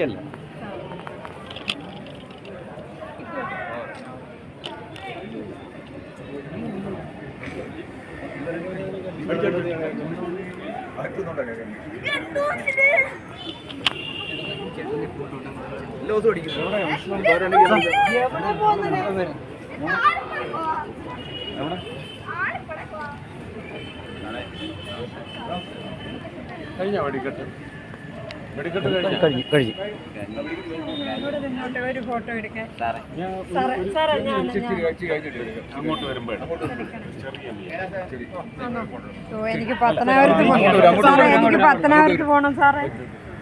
എനിക്കല്ല കഴിഞ്ഞ വടിക്കട്ടെ? കഴിഞ്ഞ കഴിഞ്ഞു? കഴിഞ്ഞു ഒരു ഫോട്ടോ എടുക്കാൻ. അങ്ങോട്ട് എനിക്ക് പത്തനാപുരത്ത് പോകണം. സാറേ എനിക്ക് പത്തനാപുരത്ത് പോകണം സാറേ.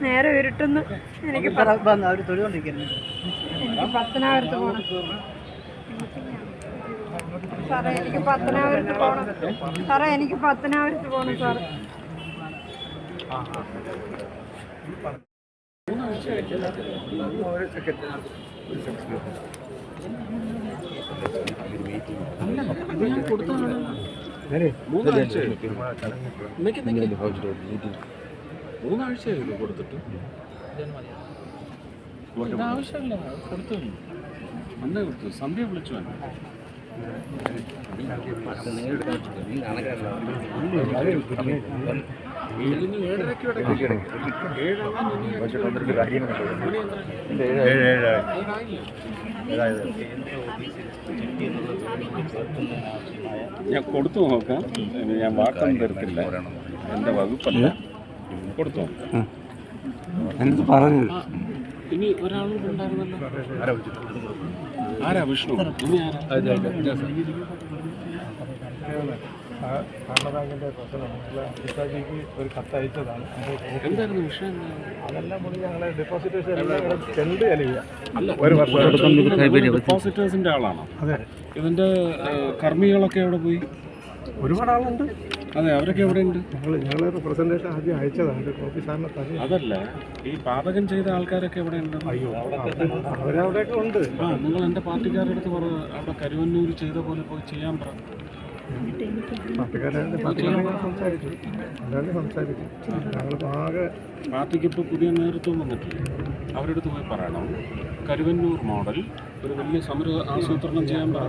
നേരെ ഇരുട്ടുന്നു എനിക്ക് എനിക്ക് പത്തനാപുരത്ത് പോകണം. സാറേ എനിക്ക് പത്തനാപുരത്ത് പോകണം. സാറേ എനിക്ക് പത്തനാപുരത്ത് പോകണം സാറേ. മൂന്നാഴ്ചയായിരുന്നു കൊടുത്തിട്ട് ഇത് ആവശ്യമില്ല കൊടുത്തു അന്നേ കൊടുത്തു സന്ധ്യ വിളിച്ചു എന്നെ ഏഴിന് ഞാൻ കൊടുത്തു നോക്കാം. ഞാൻ വാക്കൊന്നും തരത്തില്ല. എന്റെ വകുപ്പല്ല. കൊടുത്തു നോക്കാം. പറഞ്ഞു ഇനി ഒരാളും ഉണ്ടായിരുന്നല്ലോ. ആരാ വിഷ്ണു? ഞങ്ങൾ പിതാജിക്ക് ഒരു കത്ത് അയച്ചതാണ് എന്തായിരുന്നു വിഷയം? അതെല്ലാം കൂടി ഡെപ്പോസിറ്റേഴ്സ് ചെണ്ട് ആളാണോ? അതെ. ഏഹ്, കർമ്മികളൊക്കെ എവിടെ പോയി? ഒരുപാട് ആളുണ്ട് അതെ അവരൊക്കെ എവിടെ ഉണ്ട് ഞങ്ങൾ ഞങ്ങളൊരു പ്രസന്റേഷൻ ആദ്യം അയച്ചതാണ്. കോപ്പി സാറിന് തരും അതല്ല ഈ പാചകം ചെയ്ത ആൾക്കാരൊക്കെ എവിടെ ഉണ്ട് അയ്യോ അവരവിടെയൊക്കെ ഉണ്ട്. ആ നിങ്ങൾ എന്റെ പാർട്ടിക്കാരുടെ അടുത്ത് പറ അവിടെ കരുവന്നൂർ ചെയ്ത പോലെ പോയി ചെയ്യാൻ പറ. പാർട്ടിക്കാരെ പാർട്ടിക്കാരെ ഞാൻ സംസാരിച്ചു എല്ലാവരും സംസാരിച്ചു ഞങ്ങൾ ആകെ പാർട്ടിക്ക് ഇപ്പോൾ പുതിയ നേതൃത്വം വന്നിട്ടില്ലേ. അവരുടെ അടുത്ത് പോയി പറയണം. കരുവന്നൂർ മോഡൽ ഒരു വലിയ സമര ആസൂത്രണം ചെയ്യാൻ പറ.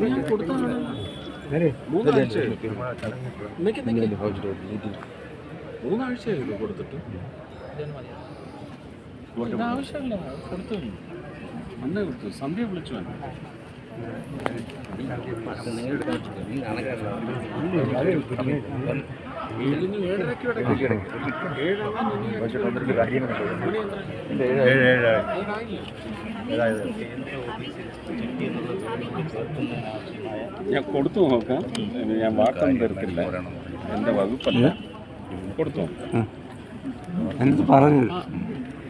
ഞാൻ കൊടുത്താണ് മൂന്നാഴ്ചയായി മൂന്നാഴ്ചയായിരുന്നു കൊടുത്തിട്ട് ആവശ്യമില്ല കൊടുത്തു അന്നേ കൊടുത്തു സന്ധ്യ വിളിച്ചു എന്നെ ഏഴിന് ഞാൻ കൊടുത്തു നോക്കാം. ഞാൻ വാർത്തം തരത്തില്ല. എന്റെ വകുപ്പല്ല. കൊടുത്തു നോക്കാം. എന്നിട്ട് പറഞ്ഞു.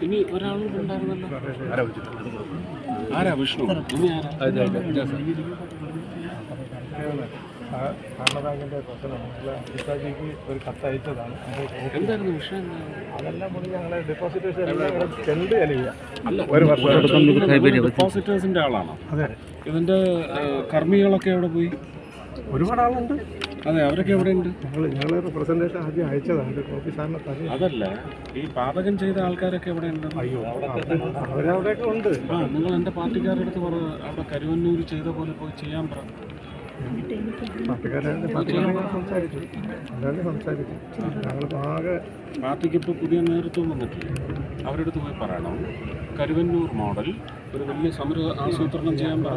ഇനി ഒരാളും ഉണ്ടായിരുന്നല്ലോ. ആരാ വിഷ്ണു? ഇനി ആരാ? കാരണബാങ്കിന്റെ പ്രശ്നം ഞങ്ങൾ പിതാജിക്ക് ഒരു കത്ത് അയച്ചതാണ്. എന്തായിരുന്നു വിഷയം? അതെല്ലാം കൂടി ഞങ്ങളെ ഡെപ്പോസിറ്റേഴ്സ് ചെണ്ട് അല്ല ഒരു വർഷം ഡെപ്പോസിറ്റേഴ്സിന്റെ ആളാണോ? അതെ. ഇതിന്റെ കർമ്മികളൊക്കെ എവിടെ പോയി? ഒരുപാട് ആളുണ്ട് അതെ അവരൊക്കെ എവിടെ ഉണ്ട് ഞങ്ങൾ ഞങ്ങളൊരു പ്രസന്റേഷൻ ആദ്യം അയച്ചതാണ്. കോപ്പി സാറിന് തരും അതല്ല ഈ പാചകം ചെയ്ത ആൾക്കാരൊക്കെ എവിടെ ഉണ്ട്. അയ്യോ അവരവിടെയൊക്കെ ഉണ്ട്. ആ നിങ്ങൾ എന്റെ പാർട്ടിക്കാരുടെ അടുത്ത് പറ അവിടെ കരുവന്നൂർ ചെയ്ത പോലെ പോയി ചെയ്യാൻ പറ. പാർട്ടിക്കാരെ പാർട്ടിക്കാരെ ഞാൻ സംസാരിച്ചു എല്ലാവരും സംസാരിച്ചു ഞങ്ങൾ ആകെ പാർട്ടിക്ക് ഇപ്പോൾ പുതിയ നേതൃത്വം വന്നിട്ടില്ല. അവരുടെ അടുത്ത് പോയി പറയണം. കരുവന്നൂർ മോഡൽ ഒരു വലിയ സമര ആസൂത്രണം ചെയ്യാൻ പറ